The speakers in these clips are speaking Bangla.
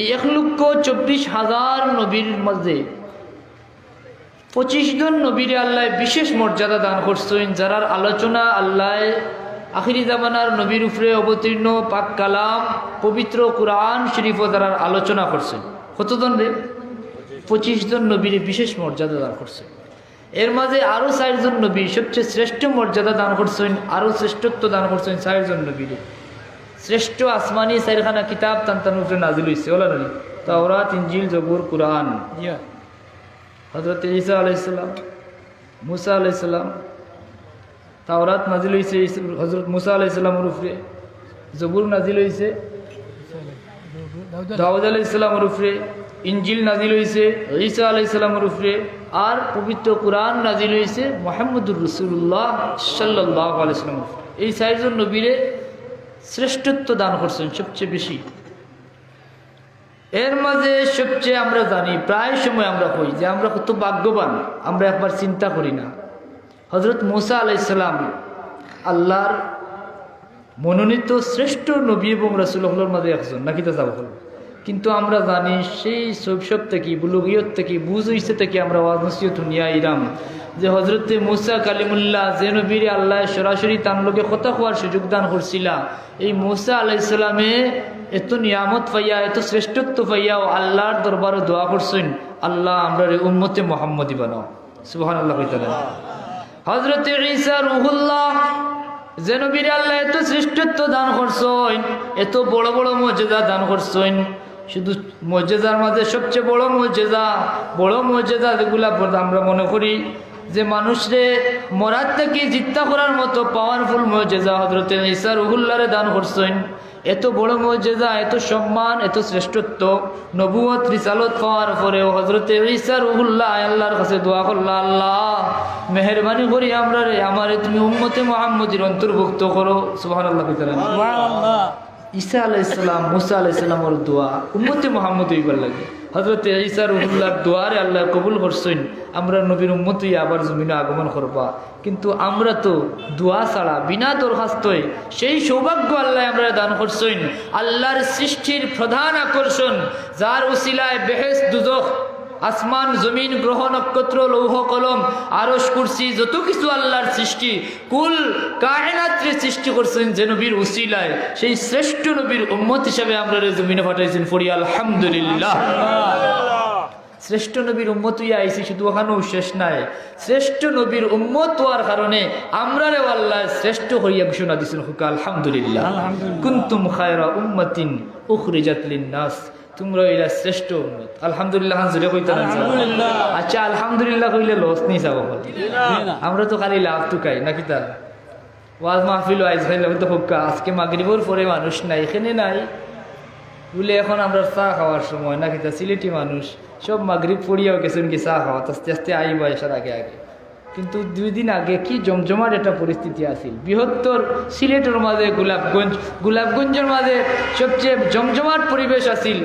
এই এক লক্ষ চব্বিশ হাজার নবীর মধ্যে পঁচিশ জন নবীর আল্লাহ বিশেষ মর্যাদা দান করছেন, যারার আলোচনা আল্লাহ আখিরি জামানার নবীর উপরে অবতীর্ণ পাক কালাম, পবিত্র কোরআন শরীফ তারার আলোচনা করছেন। কতজন রে? পঁচিশ জন নবীর বিশেষ মর্যাদা দান করছেন। এর মাঝে আরও চারজন নবী সবচেয়ে শ্রেষ্ঠ মর্যাদা দান করছেন আরও শ্রেষ্ঠত্ব দান করছেন চারজন নবীর। শ্রেষ্ঠ আসমানি চারখানা কিতাব তান তার উপরে নাজিল হয়েছে ওলা নবী তাওরাত ইঞ্জিল জবুর কোরআন হজরত ঈসা আলাইসাল্লাম মুসা আলাইসাল্লাম তাওরাত নাজিল হয়েছে হজরত মুসা আলাইসাল্লামের উপরে জবুর নাজিল হয়েছে দাউদ আলাইসাল্লামের উপরে ইঞ্জিল নাজিল হয়েছে ঈসা আলাইসাল্লামের উপরে আর পবিত্র কোরআন নাজিল হয়েছে মোহাম্মদুর রসুল্লাহ সাল্লাহ আলাইসাল্লাম এই চারজন নবীরে শ্রেষ্ঠত্ব দান করছেন সবচেয়ে বেশি। এর মাঝে সবচেয়ে আমরা জানি, প্রায় সময় আমরা কই যে আমরা কত ভাগ্যবান, আমরা একবার চিন্তা করি না। হজরত মোসা আলাইসাল্লাম আল্লাহর মনোনীত শ্রেষ্ঠ নবী এবং রাসুল্লাহর মাঝে একজন, নাকি তা যাব কিন্তু আমরা জানি সেই শৈশব থেকে, বুলুগিয়ত থেকে বুঝ হইছে থেকে আমরা ওয়াজ নসিহত নিয়ে ইরাম যে হজরতে মুসা কালিমুল্লাহ যে নবীর আল্লাহ সরাসরি তার লোকে কথা হওয়ার সুযোগ দান করছিলা। এই মুসা আলাইসাল্লামে এত নিয়ামত পাইয়া, এত শ্রেষ্ঠত্ব পাইয়াও আল্লাহর দরবারও দোয়া করছেন, আল্লাহ আমরা উম্মতে মোহাম্মদি বানাও। সুবাহান আল্লাহ হজরতে ঈসা রুহুল্লাহ যে নবীর আল্লাহ এত শ্রেষ্ঠত্ব দান করছেন, এত বড় বড় মর্যাদা দান করছেন। শুধু মর্যাদার মাঝে সবচেয়ে বড় মর্যাদা বড় মর্যাদা যেগুলা আমরা মনে করি যে মানুষরে মরার থেকে জিত্তা করার মতো পাওয়ারফুল মর্যাদা হজরত ঈসা রুহুল্লারে দান করছেন। এত বড় মর্যাদা এত সম্মান এত শ্রেষ্ঠত্ব নবুয়ত রিসালত পাওয়ার পরেও হজরত ঈসা রুহুল্লাহ আল্লাহর কাছে দোয়া করল্লা আল্লাহ মেহরবানি করি আমরা রে আমারে তুমি উম্মতে মোহাম্মদির অন্তর্ভুক্ত করো। সুবাহ আল্লাহ ঈসা আলাইসালাম মুসা আলাইসালামর দোয়া উম্মতে মোহাম্মদ হইবার লাগে। হজরত ঈসা রহুল্লার দোয়ারে আল্লাহ কবুল করছেন, আমরা নবীর উম্মতই আবার জমিনে আগমন করবা। কিন্তু আমরা তো দোয়া ছাড়া, বিনা দরখাস্তই সেই সৌভাগ্য আল্লাহ আমরা দান করছেন। আল্লাহর সৃষ্টির প্রধান আকর্ষণ, যার উসিলায় বেহেস দুদক আসমান জমিন গ্রহ নক্ষত্র লৌহ কলম আরস কুরসি যত কিছু আল্লাহর সৃষ্টি কুল কায়নাত্রে সৃষ্টি করছেন যে নবীর উসিলায় সেই শ্রেষ্ঠ নবীর উম্মত হিসাবে আমরা জমিনে পাঠাইছেন ফরি আলহামদুলিল্লাহ। শ্রেষ্ঠ নবীর উম্মত আইসি শুধু ওখানেও শেষ নাই। শ্রেষ্ঠ নবীর উম্মত হওয়ার কারণে আমরা রে আল্লাহ শ্রেষ্ঠ হইয়া ঘোষণা দিছেন হুকা আলহামদুলিল্লাহ। কুন্তুম খায়রা উম্মাতিন উখরিজাত লিন-নাস। তোমরা এরা শ্রেষ্ঠ উম্মত। আলহামদুলিল্লাহ জুড়ে কইতে না আচ্ছা আলহামদুলিল্লাহ কইলে লস নেই যাব আমরা তো খালি লাভ টুকাই নাকি তা? ওয়াজ মাহফিল আইজ খাইলে তো হুক্কা আজকে মাগরিবর পরে মানুষ নাই এখানে নাই। বলে এখন আমরা চা খাওয়ার সময় নাকি তা? সিলেটি মানুষ। সব মাগরিব পড়িয়াও গেছেন কি চা খাওয়া আস্তে আস্তে আইব এসার আগে আগে। কিন্তু দুই দিন আগে কি জমজমার একটা পরিস্থিতি আসিল বৃহত্তর সিলেটের মাঝে গোলাপগঞ্জ, গোলাপগঞ্জের মাঝে সবচেয়ে জমজমার পরিবেশ আসিল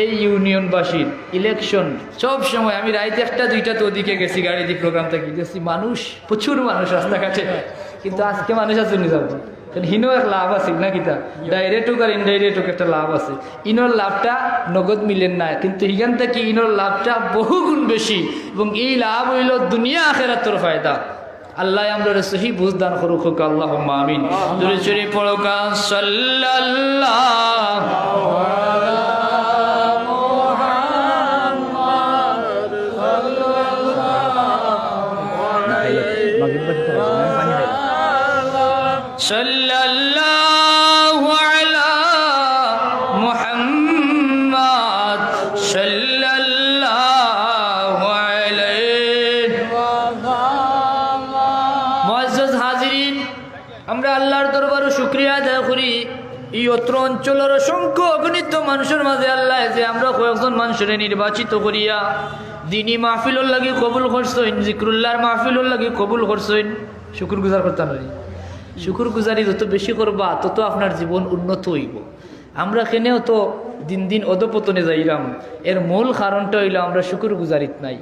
এই ইউনিয়নবাসীর ইলেকশন সব সময় আমি রাইতে একটা, দুইটা তো ওদিকে গেছি, গাড়ি দিয়ে প্রোগ্রামটা গেছি মানুষ, প্রচুর মানুষ রাস্তাঘাটে। কিন্তু আজকে মানুষ আছে নি যাব হিনো এক লাভ আছে না কিতা ডাইরেক্ট হোক আর ইনডাইরেক্ট হোক একটা লাভ আছে। ইনোর লাভটা নগদ মিলেন না কিন্তু এখান থেকে ইনোর লাভটা বহুগুণ বেশি। এবং এই লাভ হইল দুনিয়া আখেরাতর ফায়দা। আল্লাহ আমরা সহি বুঝদান করুক হোক আল্লাহ মামিন জোরে পড়োকা সাল্লাল্লাহ শুকরিয়া আদায় করি। এই অত্র অঞ্চলের অসংখ্য অগণিত মানুষের মাঝে আল্লাহ যে আমরা কয়েকজন মানুষের নির্বাচিত করিয়া দিনী মাহফিলর লাগি কবুল করছেন, জিক্রুল্লাহর মাহফিলর লাগি কবুল করছেন। শুকুর গুজার করতাম শুকুর গুজারি যত বেশি করবা, তত আপনার জীবন উন্নত হইব। আমরা কেনেও তো দিন দিন অধপতনে যাইলাম। এর মূল কারণটা হইল আমরা শুকুর গুজারিত নাই।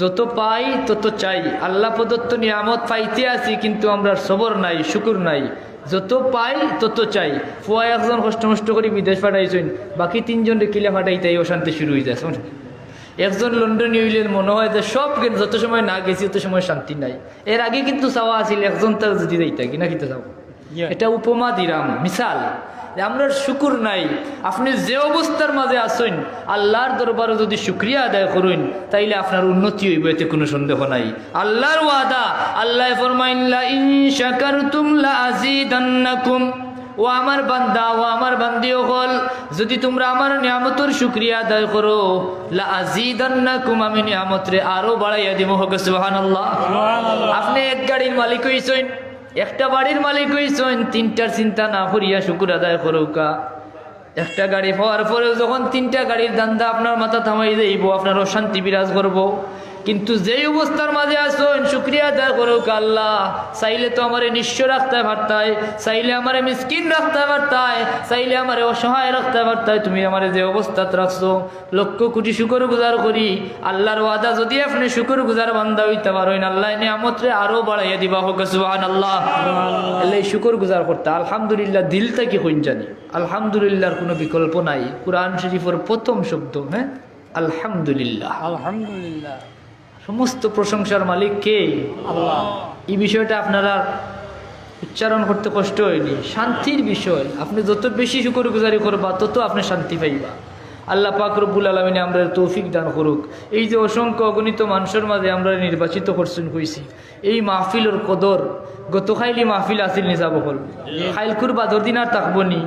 যত পাই তত চাই। আল্লাহ প্রদত্ত নিয়ামত পাইতে আছি, কিন্তু আমরা সবর নাই, শুকুর নাই। যত পাই তত চাই। ফুয়া একজন কষ্ট মষ্ট করে বিদেশ পাঠাইছেন। বাকি তিনজন দেখিলে ফাটাই তাই অশান্তি শুরু হয়ে যায়? একজন লন্ডন ইউলিয়ান মনে হয় যে সব কিন্তু যত সময় না গেছি তত সময় শান্তি নাই। এর আগে কিন্তু চাওয়া আছিল একজন তার যদি যাইতা কিনা কিতে চাও এটা উপমা দিরাম মিসাল যে আমরা শুকুর নাই। আপনি যে অবস্থার মাঝে আসুন আল্লাহর দরবারে যদি শুক্রিয়া আদায় করুন তাইলে আপনার উন্নতি হইব এতে কোনো সন্দেহ নাই। আল্লাহর ওয়াদা আল্লাহ ফরমাইল্লা ইন ও আমার বান্দা ও আমার বান্দিও হল যদি তোমরা আমার নিয়ামতর শুক্রিয়া আদায় করো লা আযীদান্নাকুম আমি নিয়ামতরে আরও বাড়াইয়া দিব হোক সুবহানাল্লাহ। আপনি এক গাড়ির মালিক হইছেন। একটা বাড়ির মালিক হইছেন, তিনটার চিন্তা না করিয়া শুকুর আদায় করুকা একটা গাড়ি পাওয়ার পরেও যখন তিনটা গাড়ির দান্দা আপনার মাথা থামাই দেব আপনার অশান্তি বিরাজ করব। কিন্তু যেই অবস্থার মাঝে আসুন শুক্রিয়া আদায় করুক আল্লাহ। চাইলে তো আমারে নিঃস্ব রাখতে পারতাই, চাইলে আমারে মিসকিন রাখতে পারতাই, চাইলে আমারে অসহায় রাখতে পারতাই, তুমি আমারে যে অবস্থাত রাখছো, লক্ষ কোটি শুকর গুজার করি। আল্লাহর ওয়াদা যদি আপনি শুকর গুজার বান্ধা হইতে পারেন, আল্লাহ নিয়ামতরে আরও বাড়াইয়া দিবা হোক সুবাহান আল্লাহ আল্লাহ শুকর গুজার করতে, আলহামদুলিল্লাহ দিল থেকে হইন জানি আলহামদুলিল্লাহর কোনো বিকল্প নাই। কোরআন শরীফের প্রথম শব্দ হ্যাঁ? আলহামদুলিল্লাহ। আলহামদুলিল্লাহ। সমস্ত প্রশংসার মালিক কে? আল্লাহ। এই বিষয়টা আপনারা উচ্চারণ করতে কষ্ট হয়নি। শান্তির বিষয়। আপনি যত বেশি শুকর গুজারি করবা তত আপনি শান্তি পাইবা। আল্লাহ পাক রব্বুল আলমিনে আমরা তৌফিক দান করুক। এই যে অসংখ্য অগণিত মানুষের মাঝে আমরা নির্বাচিত করছেন কইছি এই মাহফিলের কদর গত খাইলি মাহফিল আসিল নিজাব হল খাইলকুর বাদর দিন আর থাকব নি।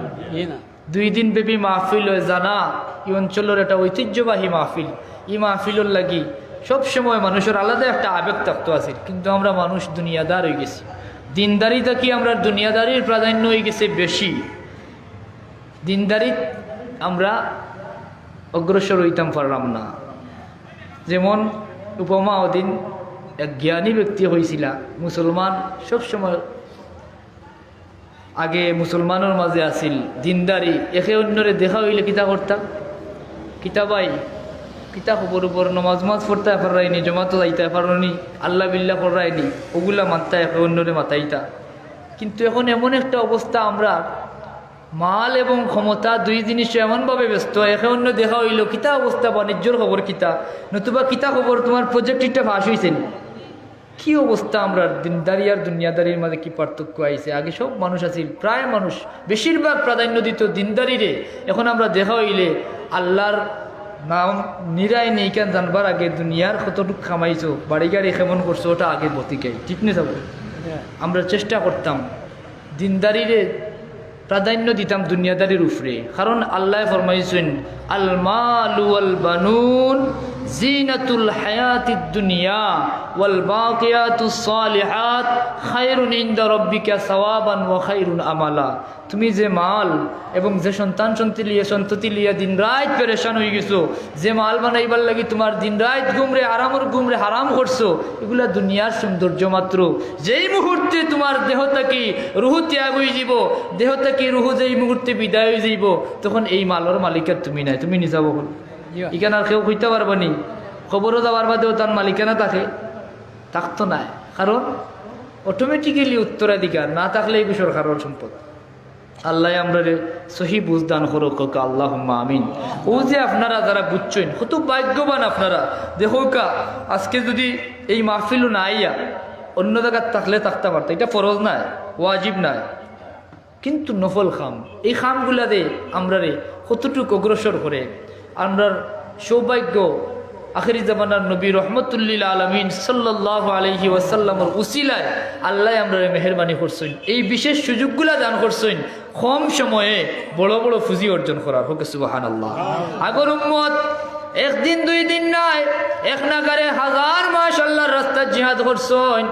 দুই দিন ব্যাপী মাহফিল জানা এই অঞ্চলের একটা ঐতিহ্যবাহী মাহফিল। এই মাহফিলের লাগি সব সময় মানুষের আলাদা একটা আবেগ থাকতো আছে, কিন্তু আমরা মানুষ দুনিয়াদার হয়ে গেছি। দিনদারি কি আমরা দুনিয়াদারির প্রাধান্য হয়ে গেছে বেশি? দিনদারি আমরা অগ্রসর হইতাম পারলাম না। যেমন উপমা ওদিন এক জ্ঞানী ব্যক্তি হয়েছিল মুসলমান সব সময় আগে মুসলমানের মাঝে আসিল দিনদারি, একে অন্যরে দেখা হইলে কিতা করতাম? কিতাবাই কিতা খবর উপর নমাজ মাজ পড়তে পারাইনি জমাতো যাইতে পারি আল্লাহ বিল্লাহ করাইনি ওগুলা মাত্তা একে অন্যরে মাতাইতা কিন্তু এখন এমন একটা অবস্থা আমরা, মাল এবং ক্ষমতা দুই জিনিস এমনভাবে ব্যস্ত, একে অন্য দেখা হইল, কিতা অবস্থা বাণিজ্যর খবর কিতা? নতুবা কিতা খবর তোমার প্রজেক্টটা ফাঁস হয়েছে? কি অবস্থা আমরা, দিনদারি আর দুনিয়াদারির মাঝে কি পার্থক্য আইছে? আগে সব মানুষ আছিল, প্রায় মানুষ। বেশিরভাগ প্রাধান্য দিত দিনদারিরে। এখন আমরা দেখা হইলে, আল্লাহর নাম নিরায় নেই কেন জানবার আগে দুনিয়ার কতটুকু খামাইছো বাড়ি গাড়ি কেমন করছ ওটা আগে বতিকাই ঠিক নেই যাব। আমরা চেষ্টা করতাম দিনদারির প্রাধান্য দিতাম দুনিয়াদারির উপরে। কারণ আল্লাহ ফরমাইছেন আল মালু আল বানুন জিনাতুল হায়াতিদ দুনিয়া ওয়াল বাকিয়াতুস সালিহাত খায়রুন ইনদা ওয়া খায়রুন আমালা। তুমি যে মাল এবং যে সন্তান সন্ততি লিয়ে সন্ততি লিয়ে দিন রাত পেরেশান হয়ে গেছো, যে মাল বানাইবার লাগি তোমার দিন রাত গুমরে আরামর গুমরে হারাম করছ, এগুলা দুনিয়ার সৌন্দর্য মাত্র। যেই মুহূর্তে তোমার দেহ থেকে রুহু ত্যাগ হয়ে যাব, দেহ থেকে রুহু যেই মুহূর্তে বিদায় হয়ে যাইব তখন এই মালর মালিকের তুমি নাই, তুমি নিজা বল ইখানে আর কেউ কইতে পারবা নি। খবরও যাওয়ার বাদেও তার মালিকানা থাকে। থাকতো নাই কারণ অটোমেটিক্যালি উত্তরাধিকার না থাকলে এই সরকারের সম্পদ। আল্লাহ আমরা সহি বুঝদান করো কাকা আল্লাহ আমিন। ও যে আপনারা যারা বুঝছেন, কত ভাগ্যবান আপনারা। দেখো কা আজকে যদি এই মাহফিলও না আইয়া অন্য জায়গায় থাকলে থাকতে পারতো। এটা ফরজ নাই, ওয়াজিব নাই। কিন্তু নফল খাম। এই খামগুলা দে আমরা রে কতটুকু অগ্রসর করে আমরার সৌভাগ্য আখেরি জামানার নবী রহমতুল্লিল আলমিন সাল্লাহ আলহি ওয়াসাল্লামর উসিলায় আল্লাহ আমরা মেহরবানি করছেন। এই বিশেষ সুযোগগুলা দান করছেন। কম সময়ে বড় বড় ফুজি অর্জন করার। হোক সুবাহান আল্লাহ আগর উম্মত, একদিন দুই দিন নয় এক নাগারে হাজার মাস আল্লাহর রাস্তায় জিহাদ করছেন,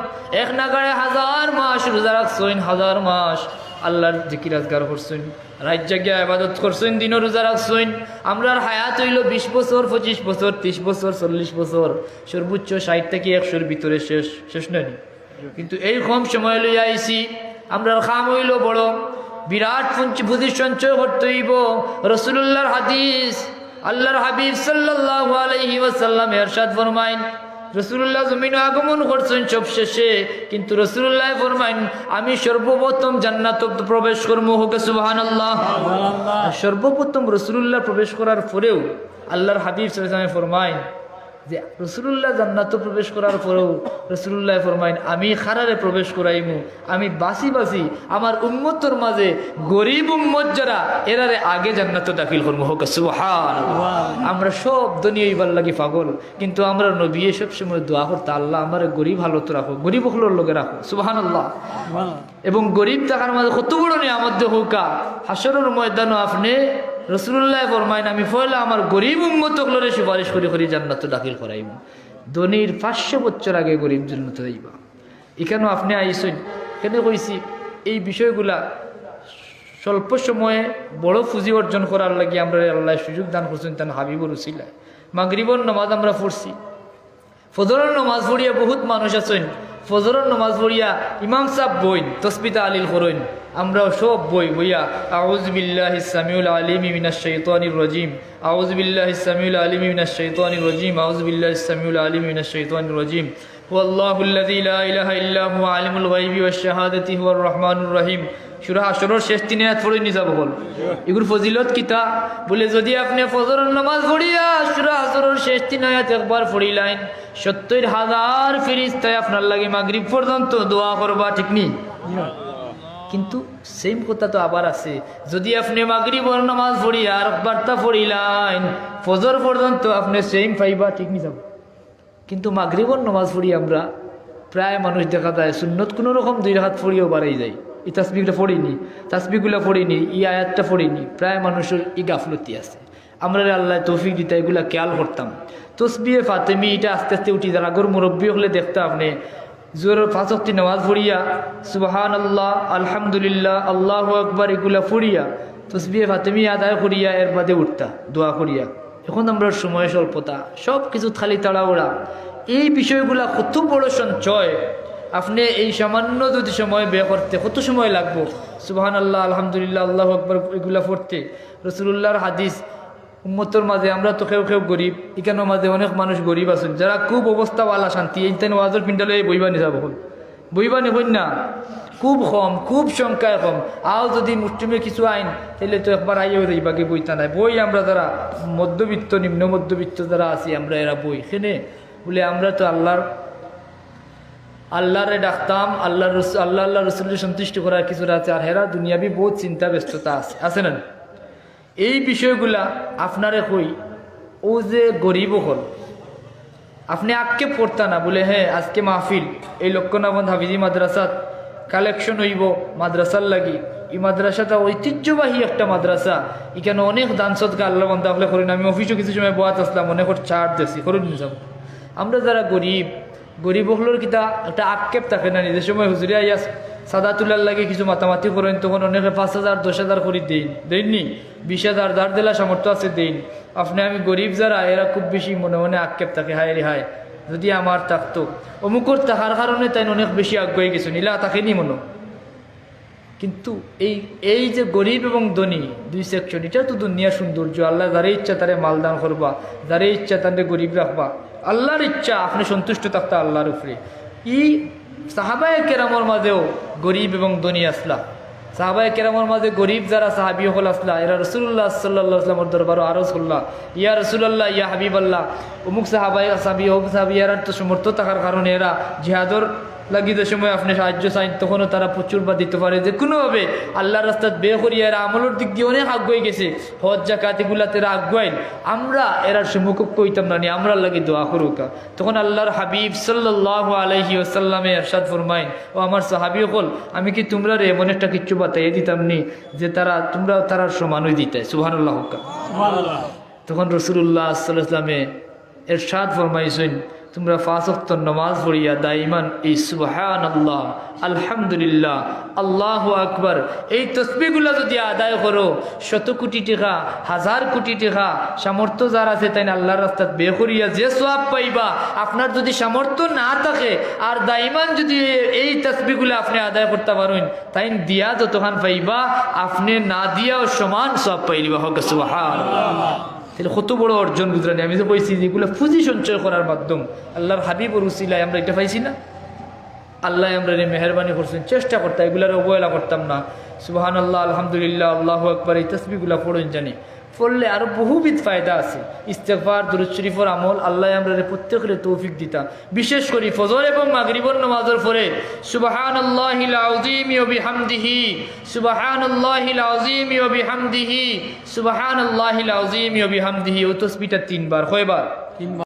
এক নাগারে হাজার মাস রোজা রাখছেন, হাজার মাস আল্লাহর জিকির আজগার করছেন। রাত জায়গায় আবাদত করছেন, দিনও রোজা রাখছেন। আমরার হায়াত হইল বিশ বছর, পঁচিশ বছর, ত্রিশ বছর, চল্লিশ বছর। সর্বোচ্চ ষাট থেকে একশোর ভিতরে শেষ শেষ নয় কিন্তু এই কম সময় লই আইছি, আমরার খাম হইল বড়। বিরাট পুঁজি সঞ্চয় করতে হইব। রসুল্লাহর হাদিস, আল্লাহর হাবিব সাল্লাল্লাহু আলাইহি ওয়াসাল্লাম এরশাদ ফরমাইন রসুল্লাহ জমিন আগমন করছেন সব শেষে। কিন্তু রসুল্লাহ ফরমাইন আমি সর্বপ্রথম জান্নাত প্রবেশ করব হোক সুবাহান আল্লাহ সর্বপ্রথম রসুল্লাহ প্রবেশ করার পরেও আল্লাহর হাবিব ফরমাইন যে রসুল্লাহ জান্নাত প্রবেশ করার পরেও রসুল্লাহ ফরমাইন আমি খারারে প্রবেশ করাইমু আমি বাসি বাসি আমার উম্মতর মাঝে গরিব উম্মত যারা এরারে আগে জান্নাত দাখিল করব হোক সুহান আমরা সব দুনিয়া ইবার লাগি পাগল কিন্তু আমরা নবী সব সময় দোয়া করতে আল্লাহ আমার গরিব হালত রাখো গরিব হলোর লোকে রাখো। সুবাহান আল্লাহ এবং গরিব থাকার মাঝে কত বড় নিয়ামত হোকা হাসরের ময়দানও আপনি রসুল্লাহ ফরমাইন, আমি ফয়লা আমার গরিব উম্মত হলরে সুপারিশ করি করি জান্নাত দাখিল করাইব। ধনির পাঁচশো বছর আগে গরিব জান্নাত যাইবা এখানেও আপনি আইসেন কেন কইছি, এই বিষয়গুলা স্বল্প সময়ে বড় পুঁজি অর্জন করার লাগি আমরা আল্লাহ সুযোগ দান করছেন, তার হাবিবুর উসিলায় মাগরিবর নমাজ আমরা পড়ছি। ফজরের নমাজ পড়িয়া বহুত মানুষ আছেন। ফজরের নমাজ পড়িয়া ইমাম সাহ বইন তসবিতা আলীল করইন আমরাও সব বই বইয়া আউজ বিল্লাহ ইসামিউল আলিম ইমিনা শৈতানির রজিম আউজ বিল্লাহ ইসামিউল আলিম ইমিনা শৈতানির রজিম আউজ বিল্লাহ ইসামিউল আলিম ইমিনা শৈতানির রজিম। هو الله الذي لا إله إلا هو عالم الغيب والشهادة هو الرحمن الرحيم সুরা আসরের শেষ তিন আয়াত পড়ে নিয়ে যাব বল এগুলো ফজিলত কিতা বলে যদি আপনি ফজরের নামাজ পড়িয়া সুরা আসরের শেষ তিন আয়াত একবার পড়িলেন সত্তর হাজার ফিরিস্তায় আপনার লাগে মাগরিব পর্যন্ত দোয়া করবা ঠিক নেই কিন্তু সেম কথা তো আবার আছে যদি আপনি মাগরিবর নামাজ পড়িয়া আর বার্তা পড়িলেন ফজর পর্যন্ত আপনি সেম পাইবা ঠিক নি যাব কিন্তু মাগরিবর নামাজ পড়ি আমরা, প্রায় মানুষ দেখা যায় সুন্নত কোনো রকম দুই হাত পড়িয়েও বাড়াই যায়। এই তাসবিগুলো পড়িনি তাসবিগুলো পড়িনি ই আয়াতটা পড়িনি, প্রায় মানুষের ই গাফলতি আছে। আমরা আল্লাহ তৌফিক দিতে এগুলা খেয়াল করতাম। তসবিয়ে ফাতেমি এটা আস্তে আস্তে উঠি যার আগর মুরব্বী হলে দেখতে আপনি জোরের পাঁচক্তি নামাজ পড়িয়া সুবাহান আল্লাহ আলহামদুলিল্লাহ, আল্লাহ আকবর এগুলা পড়িয়া তসবিয়ে ফাতেমি আদায় করিয়া এর বাদে উঠতা, দোয়া করিয়া। এখন আমরা সময় স্বল্পতা সব কিছু খালি তাড়াওড়া এই বিষয়গুলা কত বড় সঞ্চয়। আপনি এই সামান্য যদি সময় ব্যয় করতে, কত সময় লাগবো? সুবাহান আল্লাহ আলহামদুলিল্লাহ, আল্লাহ আকবর, এগুলা পড়তে। রসুল্লাহর হাদিস, উম্মতর মাঝে আমরা তো কেউ কেউ গরিব এখানের মাঝে অনেক মানুষ গরিব আছেন। যারা খুব অবস্থা অবস্থাওয়ালা শান্তি, এই তেন ওয়াজর পিন্ডালে বইবা নিয়ে যাব। বইবা নিবই না। খুব কম, খুব সংখ্যায় কম। আও যদি মুসলিমে কিছু আইন তাহলে তো একবার আইও যাইবাকে বইতা নাই। বই আমরা যারা মধ্যবিত্ত, নিম্ন মধ্যবিত্ত যারা আছি, আমরা এরা বই এখানে বলে আমরা তো আল্লাহর, আল্লাহরে ডাকতাম, আল্লাহ রসুল আল্লাহ আল্লাহ রসুলের সন্তুষ্ট করার কিছু আছে। আর হেরা দুনিয়াবি বহুত চিন্তা, ব্যস্ততা আছে। আছে না? এই বিষয়গুলা আপনারে কই, ও যে গরিব হল, আপনি আজকে পড়তা না। বলে হ্যাঁ আজকে মাহফিল, এই লক্ষণাবন্ধ হাফিজি মাদ্রাসাত কালেকশন হইব মাদ্রাসার লাগি। এই মাদ্রাসাটা ঐতিহ্যবাহী একটা মাদ্রাসা। এখানে অনেক দান সদকা আল্লাহ বন্ধ আপনি করেন। আমি অফিসও কিছু সময় বয়াত আসলাম, অনেক ছাড় দিয়েছি, করুন নিজাম আমরা যারা গরিব গরিব হলোর কিতা একটা আক্ষেপ থাকে না নিজের সময় হুজুরিয়া ইয়া সাদা তুলার লাগে কিছু মাতামাতি করেন, তখন অনেকে পাঁচ হাজার, দশ হাজার করে দেন। দেননি বিশ হাজার দাঁড় দেলা সামর্থ্য আছে দেন। আপনি আমি গরিব যারা, এরা খুব বেশি মনে মনে আক্ষেপ থাকে, হায় রে হায়। যদি আমার থাকতো অমুকর থাকার কারণে তাই অনেক বেশি আগ্রহী গেছে নীলা থাকেনি মনো। কিন্তু এই এই যে গরিব এবং ধনী দুই সেকশন এটা তো দুনিয়া সৌন্দর্য। আল্লাহ যারে ইচ্ছা তারে মালদান করবা, যারে ইচ্ছা তাদের গরিব রাখবা। আল্লাহর ইচ্ছা, আপনি সন্তুষ্ট থাকতা আল্লাহর উপরে। ই সাহাবায় কেরামর মাঝেও গরিব এবং ধনী আসলা। সাহাবায় কেরামর মাঝে গরিব যারা সাহাবি হল আসলা, এরা রসুল্লাহ সাল্লাহ আসলামর দরবার আরজ সুল্লাহ ইয়া রসুল্লাহ ইয়া হাবিব আল্লাহ অমুক সাহাবাই সাহাবি, অমুক সাহাবি, এরা তো সমর্থ থাকার কারণে এরা জিহাদর লাগি যে সময় আপনি সাহায্য চাইন তখনও তারা প্রচুর বা দিতে পারে। যে কোনোভাবে আল্লাহর রাস্তাত বে করিয়া এরা আমলের দিক দিয়ে অনেক আগুয়ে গেছে। হজ জাকাত এগুলাতে এরা আগুয়াইন আমরা এরার সম্মুখ কইতাম না নি আমরা লাগে দোয়া করুকা। তখন আল্লাহর হাবিব সাল্লাহ আলহি ওসাল্লামে এরশাদ ফরমাইন ও আমার সাহাবি হল আমি কি তোমরা রে এমন একটা কিচ্ছু বাতাইয়ে দিতাম নি যে তারা তোমরা তারার সমানই দিতে? সুহানুল্লাহ তখন রসুল্লাহ সাল্লামে এরশাদ ফরমাইছেন তোমরা ফাঁসক্ত নমাজ পড়িয়া দাইমান এই সুবাহান আল্লাহ আলহামদুলিল্লাহ, আল্লাহ আকবর, এই তসবিগুলো যদি আদায় করো, শত কোটি টাকা, হাজার কোটি টাকা সামর্থ্য যার আছে তাই আল্লাহর রাস্তাত বে করিয়া যে সোয়াব পাইবা, আপনার যদি সামর্থ্য না থাকে, আর দাইমান যদি এই তসবিগুলো আপনি আদায় করতে পারেন, তাই দিয়া যতক্ষণ পাইবা, আপনি না দিয়াও সমান সব পাইলিবা হোক সুবাহান তাহলে কত বড় অর্জন বুঝলেন আমি যে বলছি যেগুলো পুঁজি সঞ্চয় করার মাধ্যম। আল্লাহর হাবিব রুসিলায় আমরা এটা পাইছি না। আল্লাহ আমরা রে মেহরবানি করছেন, চেষ্টা করতাম এগুলার অবহেলা করতাম না। সুবাহান আল্লাহ আলহামদুলিল্লাহ, আল্লাহ আকবর, এই তসবিগুলা পড়েন জানি। পড়লে আরও বহুবিধ ফায়দা আছে। ইস্তেফার দুরুদ শরীফর আমল, আল্লাহ আমরা প্রত্যেকের তৌফিক দিতা বিশেষ করে ফজর এবং মাগরিবর নামাজের পরে সুবাহান আল্লাহিল আযীম ওয়া বিহামদিহি সুবাহান আল্লাহিল আযীম ওয়া বিহামদিহি সুবাহান আল্লাহিল আযীম ওয়া বিহামদিহি ও তসবিটা তিনবার, কয়বার? তিনবার